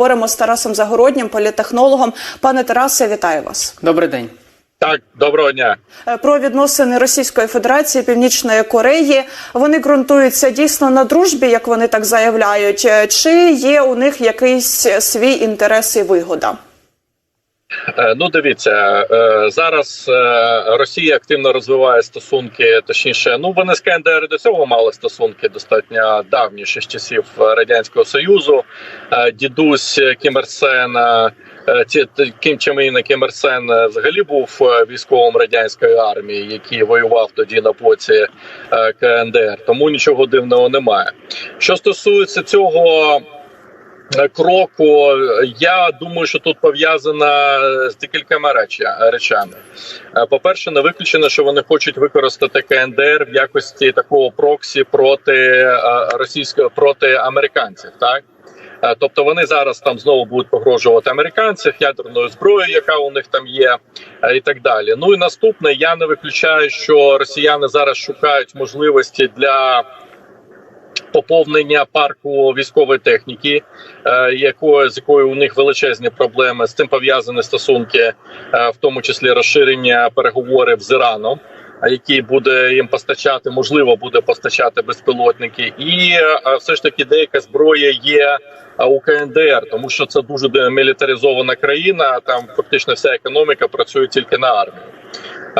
говоримо з Тарасом Загороднім, політехнологом. Пане Тарасе, вітаю вас. Добрий день. Так, доброго дня. Е, Про відносини Російської Федерації Північної Кореї вони ґрунтуються дійсно на дружбі, як вони так заявляють. Е, Чи є у них якийсь свій інтерес і вигода? Е, Ну, дивіться е, зараз. е, Росія активно розвиває стосунки, точніше, ну вони з КНДР до цього мали стосунки достатньо давні, ще з часів радянського союзу. Дідусь Кім Ір ті- Кім Чен Ін Кім Ір Сен взагалі був військовим радянської армії, який воював тоді на боці КНДР. Тому нічого дивного немає. Що стосується цього. Е, кроку. Я думаю, що тут пов'язана з декількома реча- речами. Е, По-перше, не виключено, що вони хочуть використати КНДР в якості такого проксі проти е, російського проти американців. Так. Е, Тобто вони зараз там знову будуть погрожувати американців ядерною зброєю, яка у них там є, е, і так далі. Ну і наступне, я не виключаю, що росіяни зараз шукають можливості для поповнення парку військової техніки, е, якої з якою у них величезні проблеми з цим пов'язані стосунки, е, в тому числі розширення переговорів з Іраном. Який буде їм постачати, можливо, буде постачати безпілотники, і е, все ж таки деяка зброя є у КНДР, тому що це дуже демілітаризована країна. Там фактично вся економіка працює тільки на армію.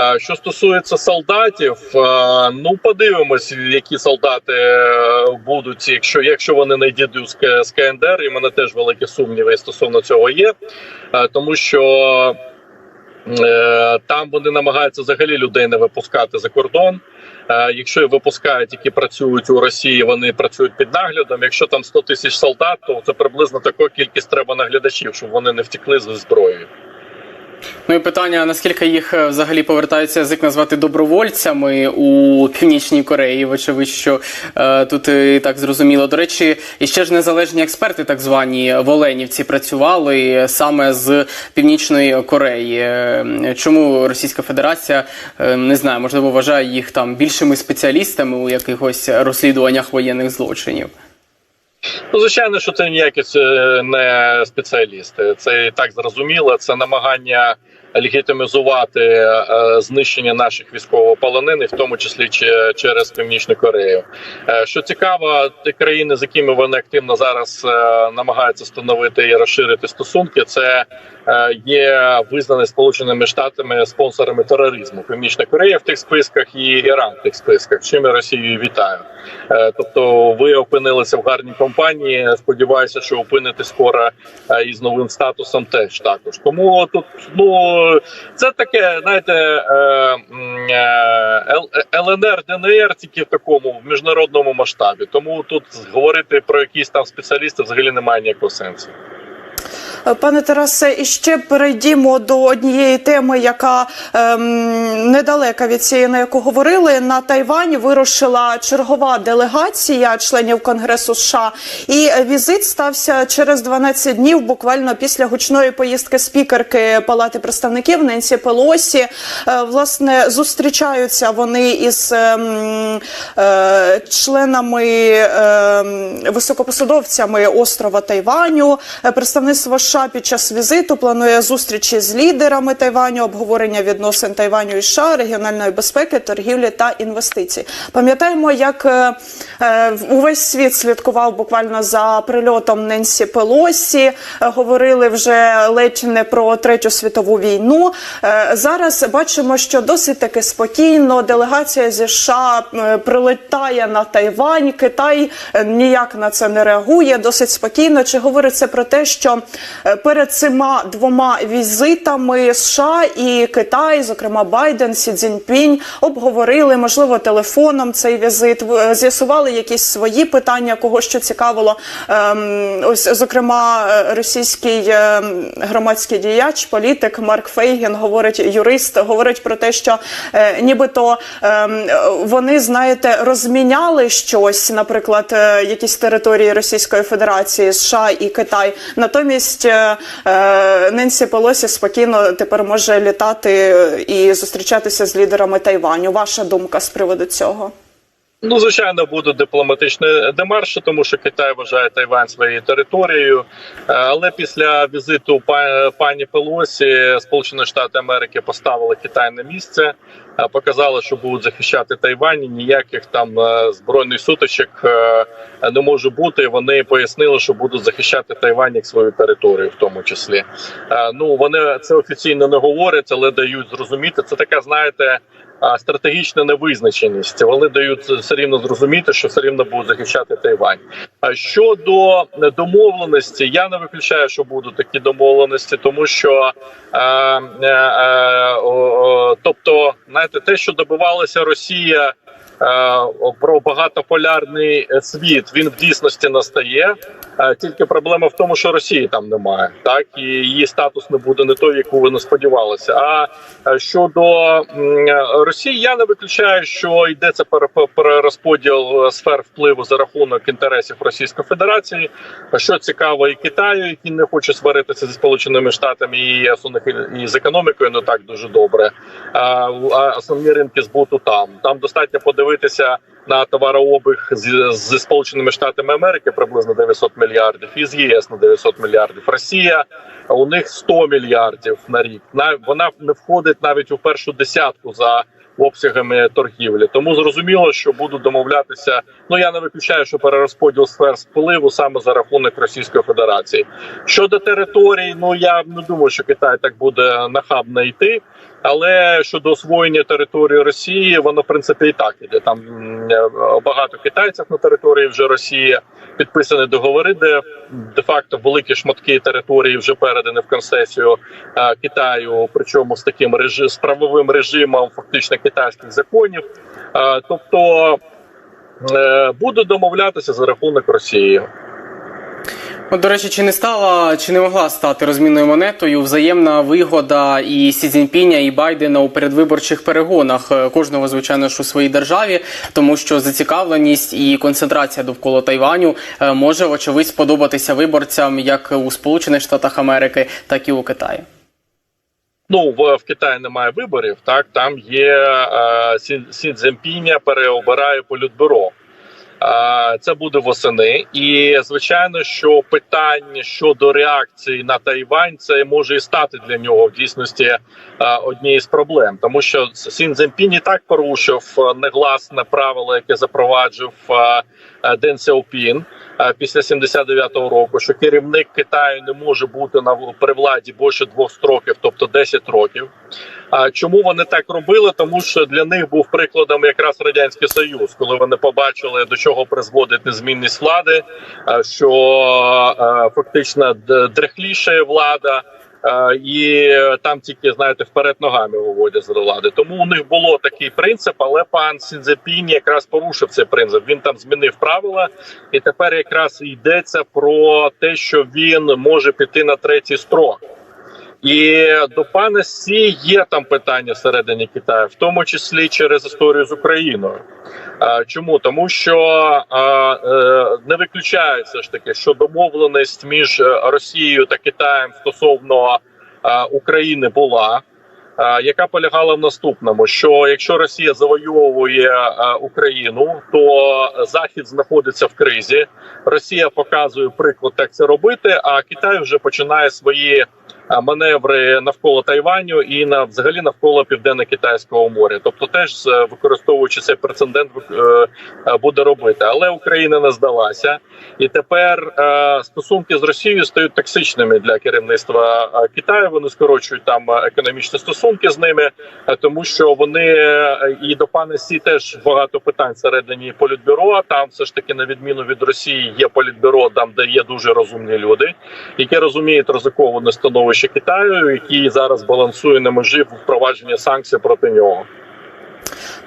Е, Що стосується солдатів, е, ну подивимось, які солдати е, будуть, якщо якщо вони не йдуть з КНДР, і в мене теж великі сумніви стосовно цього є, тому що там вони намагаються взагалі людей не випускати за кордон. Якщо випускають, які працюють у Росії, вони працюють під наглядом. Якщо там 100 тисяч солдат, то це приблизно така кількість треба наглядачів, щоб вони не втекли зі зброєю. Ну і питання: наскільки їх е, взагалі повертається язик назвати добровольцями у Північній Кореї? Вочевидь, що е, тут і так зрозуміло. До речі, і ще ж незалежні експерти, так звані в Оленівці, працювали саме з Північної Кореї. Е, Чому Російська Федерація е, не знаю, можливо, вважає їх там більшими спеціалістами у якихось розслідуваннях воєнних злочинів? Ну, звичайно, що це ніякі не спеціалісти. Це і так зрозуміло. Це намагання легітимізувати е, знищення наших військовополонених, в тому числі через Північну Корею. Е, Що цікаво, країни, з якими вони активно зараз е, намагаються встановити і розширити стосунки, це е, є визнані Сполученими Штатами спонсорами тероризму. Північна Корея в тих списках і Іран в тих списках. Чим я Росію вітаю. Е, Тобто, ви опинилися в гарній компанії. Сподіваюся, що опинитесь скоро е, із новим статусом теж також. Тому тут ну це таке, знаєте, е, е, ЛНР, ДНР тільки в такому в міжнародному масштабі. Тому тут говорити про якісь там спеціалісти взагалі немає ніякого сенсу. Е, Пане Тарасе, і ще перейдімо до однієї теми, яка ем, недалека від цієї, на яку говорили. На Тайвань вирушила чергова делегація членів Конгресу США, і е, візит стався через 12 днів, буквально після гучної поїздки спікерки Палати представників Ненсі Пелосі. Е, власне, зустрічаються вони із ем, е, членами ем, високопосадовцями острова Тайваню. Е, Представництво США під час візиту планує зустрічі з лідерами Тайваню, обговорення відносин Тайваню і США, регіональної безпеки, торгівлі та інвестицій. Пам'ятаємо, як е, е, увесь світ слідкував буквально за прильотом Ненсі Пелосі. Е, Говорили вже ледь не про третю світову війну. Зараз бачимо, що досить таки спокійно делегація зі США прилетає на Тайвань. Китай ніяк на це не реагує. Досить спокійно. Чи говорить це про те, що перед цими двома візитами США і Китай, зокрема Байден, Сі Цзіньпінь, обговорили можливо телефоном цей візит, е, з'ясували якісь свої питання, кого що цікавило. Ем, Ось зокрема е, російський громадський діяч, політик Марк Фейгін говорить, юрист говорить про те, що е, нібито ем, вони знаєте розміняли щось, наприклад, е, якісь території Російської Федерації, США і Китай. Натомість е, е, Ненсі Полосі спокійно тепер може літати і зустрічатися з лідерами Тайваню. Ваша думка з приводу цього? Ну, звичайно, будуть дипломатичні демарші, тому що Китай вважає Тайвань своєю територією. Е, Але після візиту пані Пелосі Сполучені Штати Америки поставили Китай на місце, е, показали, що будуть захищати Тайвань. Ніяких там е, збройних сутичок не може бути. Вони пояснили, що будуть захищати Тайвань як свою територію, в тому числі. Ну вони це офіційно не говорять, але дають зрозуміти. Це така, знаєте стратегічна невизначеність. Вони дають все рівно зрозуміти, що все рівно будуть захищати Тайвань. А щодо домовленості, я не виключаю, що будуть такі домовленості, тому що е, е, е, тобто, знаєте, те, що добивалася Росія. Е, Про багатополярний е, світ він в дійсності настає. Е, Тільки проблема в тому, що Росії там немає, так і її статус не буде не той, яку вони сподівалися. А щодо Росії, я не виключаю, що йдеться перерозподіл сфер впливу за рахунок інтересів Російської Федерації. Що цікаво, і Китаю, який не хоче сваритися зі Сполученими Штатами і і- з економікою не так дуже добре. А основні ринки збуту там. Там достатньо подивитися на товарообіг з, зі Сполученими Штатами Америки приблизно 900 мільярдів, і з ЄС на 900 мільярдів. Росія у них 100 мільярдів на рік. На вона не входить навіть у першу десятку за обсягами торгівлі. Тому зрозуміло, що будуть домовлятися. Ну я не виключаю, що перерозподіл сфер впливу саме за рахунок Російської Федерації. Щодо територій, ну я не думаю, що Китай так буде нахабно йти. Але щодо освоєння території Росії, воно в принципі і так іде. Там багато китайців на території вже Росії підписані договори, де де-факто великі шматки території вже передані в концесію е, Китаю, причому з таким режим з правовим режимом фактично китайських законів. Е, тобто е, будуть домовлятися за рахунок Росії. От, до речі, чи не стала, чи не могла стати розмінною монетою взаємна вигода і Сі Цзіньпіня, і Байдена у передвиборчих перегонах Е, кожного, звичайно ж, у своїй державі, тому що зацікавленість і концентрація довкола Тайваню може вочевидь сподобатися виборцям як у Сполучених Штатах Америки, так і у Китаї. Ну в, в Китаї немає виборів. Так там є е, Сі, Сі Цзіньпіня переобирає політбюро. Е, Це буде восени, і звичайно, що питання щодо реакції на Тайвань це може і стати для нього в дійсності е, однією з проблем, тому що Сін Цзіньпінь і так порушив е, негласне правило, яке запроваджив е, Ден Сяопін після 79-го року, що керівник Китаю не може бути на при владі більше двох строків, тобто 10 років. А чому вони так робили? Тому що для них був прикладом якраз радянський союз, коли вони побачили до чого призводить незмінність влади, що е, фактично дрехлішає влада. Е, І там тільки знаєте вперед ногами виводять з влади. Тому у них було такий принцип, але пан Сінзепін якраз порушив цей принцип. Він там змінив правила, і тепер якраз йдеться про те, що він може піти на третій строк. І до пана Сі є там питання всередині Китаю, в тому числі через історію з Україною. Чому? Тому що е, не виключається ж таки, що домовленість між е, Росією та Китаєм стосовно України була. Яка полягала в наступному: що якщо Росія завойовує Україну, то Захід знаходиться в кризі. Росія показує приклад, як це робити. А Китай вже починає свої маневри навколо Тайваню і на взагалі навколо південно-китайського моря. Тобто, теж е, використовуючи цей прецедент, е, е, буде робити. Але Україна не здалася, і тепер стосунки з Росією стають токсичними для керівництва Китаю. Вони скорочують там економічні стосунки з ними, тому що вони і до пана Сі теж багато питань всередині політбюро. Там все ж таки, на відміну від Росії, є політбюро, там де є дуже розумні люди, які розуміють ризиковане становище Китаю, який зараз балансує на межі впровадження санкцій проти нього.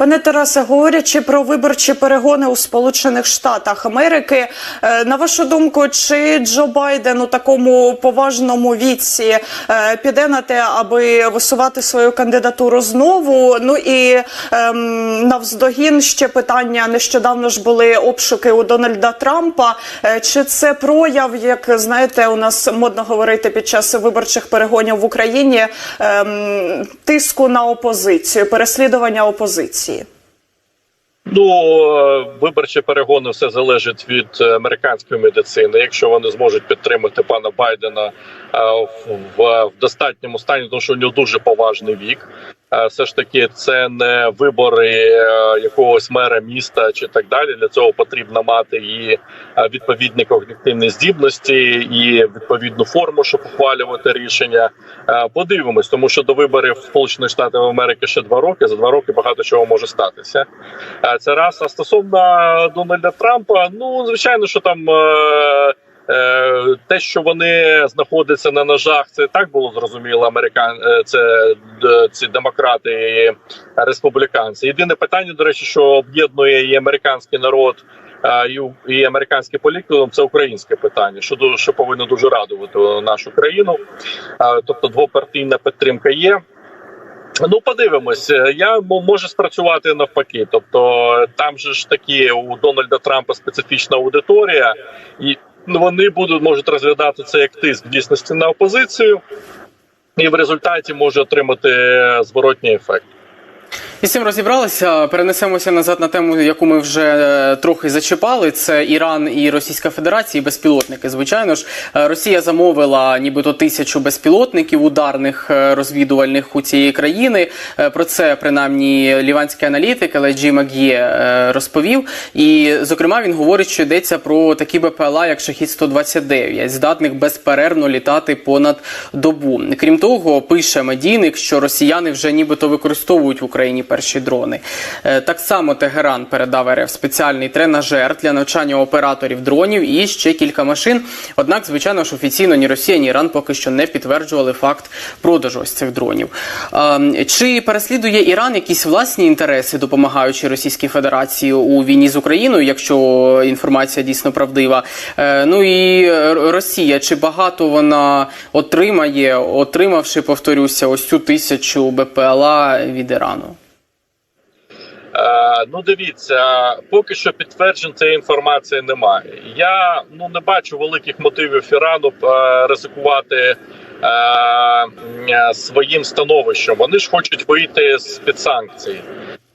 Пане Тарасе, говорячи про виборчі перегони у Сполучених Штатах Америки, е, на вашу думку, чи Джо Байден у такому поважному віці е, піде на те, аби висувати свою кандидатуру знову? Ну і ем, навздогін ще питання нещодавно ж були обшуки у Дональда Трампа. Е, Чи це прояв, як знаєте, у нас модно говорити під час виборчих перегонів в Україні ем, тиску на опозицію, переслідування опозиції? Ну е, виборчі перегони все залежить від американської медицини. Якщо вони зможуть підтримати пана Байдена е, в, в, в достатньому стані, тому що у нього дуже поважний вік. Все ж таки, це не вибори е, якогось мера міста чи так далі. Для цього потрібно мати і е, відповідні когнітивні здібності, і відповідну форму, щоб ухвалювати рішення. Е, Подивимось, тому що до виборів Сполучених Штатів Америки ще два роки. За два роки багато чого може статися. Це раз. А стосовно Дональда Трампа, ну звичайно, що там. Е, е, Те, що вони знаходяться на ножах, це так було зрозуміло. Американ е, це ці демократи і республіканці. Єдине питання, до речі, що об'єднує і американський народ, е, і, і американський політикум, це українське питання, що ду- що повинно дуже радувати нашу країну. Е, Тобто двопартійна підтримка є. Ну, подивимось, я м- може спрацювати навпаки. Тобто, там же ж такі у Дональда Трампа специфічна аудиторія, і вони будуть можуть розглядати це як тиск дійсності на опозицію, і в результаті може отримати зворотній ефект. І з цим розібралися. Перенесемося назад на тему, яку ми вже е, трохи зачіпали. Це Іран і Російська Федерація, і безпілотники. Звичайно ж, Е, Росія замовила нібито тисячу безпілотників ударних е, розвідувальних у цієї країни. Про це принаймні ліванський аналітик Еледжі Маг'є розповів. І зокрема він говорить, що йдеться про такі БПЛА, як Шахід 129 здатних безперервно літати понад добу. Крім того, пише медійник, що росіяни вже нібито використовують в перші дрони. Е, Так само Тегеран передав РФ спеціальний тренажер для навчання операторів дронів і ще кілька машин. Однак, звичайно ж, офіційно ні Росія, ні Іран поки що не підтверджували факт продажу ось цих дронів. Чи переслідує Іран якісь власні інтереси, допомагаючи Російській Федерації у війні з Україною, якщо інформація дійсно правдива? Е, Ну і Росія, чи багато вона отримає, отримавши, повторюся, ось цю тисячу БПЛА від Ірану? Е, ну, дивіться, поки що підтверджень цієї інформації немає. Я ну не бачу великих мотивів Ірану е, ризикувати е, своїм становищем. Вони ж хочуть вийти з під санкцій.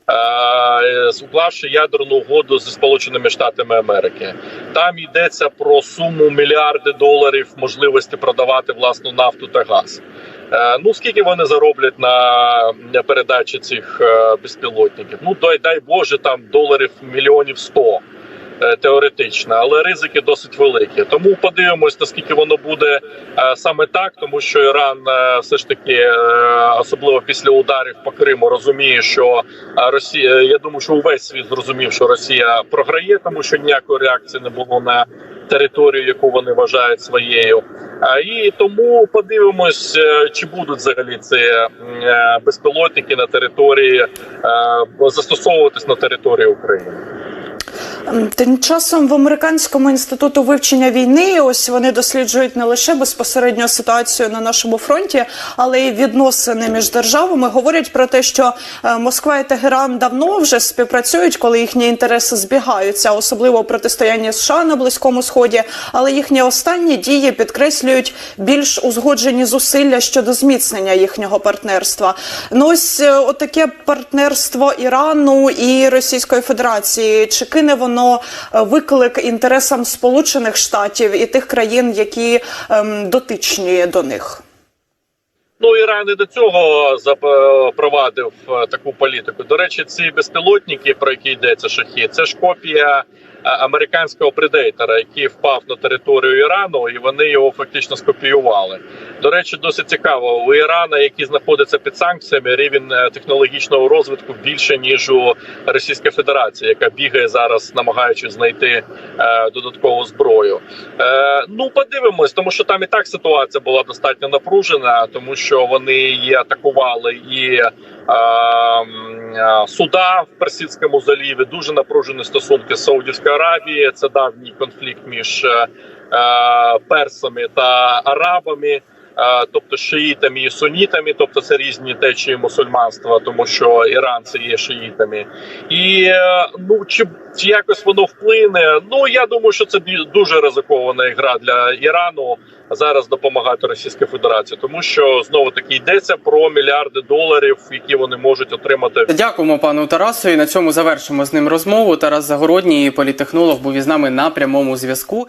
Е, уклавши ядерну угоду зі Сполученими Штатами Америки, там йдеться про суму мільярди доларів можливості продавати власну нафту та газ. Е, Ну скільки вони зароблять на передачі цих е, безпілотників? Ну дай дай Боже, там доларів мільйонів сто е, теоретично, але ризики досить великі. Тому подивимось, наскільки воно буде саме так, тому що Іран все ж таки, особливо після ударів по Криму, розуміє, що Росія. Я думаю, що увесь світ зрозумів, що Росія програє, тому що ніякої реакції не було на територію, яку вони вважають своєю. І тому подивимось, е, чи будуть взагалі ці е, безпілотники на території е, застосовуватись на території України. Тим часом в американському інституту вивчення війни ось вони досліджують не лише безпосередньо ситуацію на нашому фронті, але й відносини між державами. Говорять про те, що е, Москва і Тегеран давно вже співпрацюють, коли їхні інтереси збігаються, особливо в протистоянні США на близькому сході. Але їхні останні дії підкреслюють більш узгоджені зусилля щодо зміцнення їхнього партнерства. Ну ось е, отаке партнерство Ірану і Російської Федерації. Чи кине воно е, виклик інтересам Сполучених Штатів і тих країн, які ем, дотичні до них? Ну Іран і до цього запровадив е, таку політику. До речі, ці безпілотники, про які йдеться шахі, це ж копія е, американського предейтора, який впав на територію Ірану, і вони його фактично скопіювали. До речі, досить цікаво. У Ірана, який знаходиться під санкціями, рівень е, технологічного розвитку більше ніж у Російської Федерації, яка бігає зараз, намагаючись знайти е, додаткову зброю. Е, ну подивимось, тому що там і так ситуація була достатньо напружена, тому що вони її атакували і е, е, суда в Персидському заліві. Дуже напружені стосунки з Саудівською Аравією. Це давній конфлікт між е, е, персами та арабами. Тобто шиїтами і сунітами, тобто це різні течії мусульманства, тому що Іран це є шиїтами. І е, ну чи, чи якось воно вплине? Ну я думаю, що це дуже ризикована ігра для Ірану зараз допомагати Російській Федерації, тому що знову таки йдеться про мільярди доларів, які вони можуть отримати Дякуємо пану Тарасу. І на цьому завершимо з ним розмову. Тарас Загородній, політехнолог, був із нами на прямому зв'язку.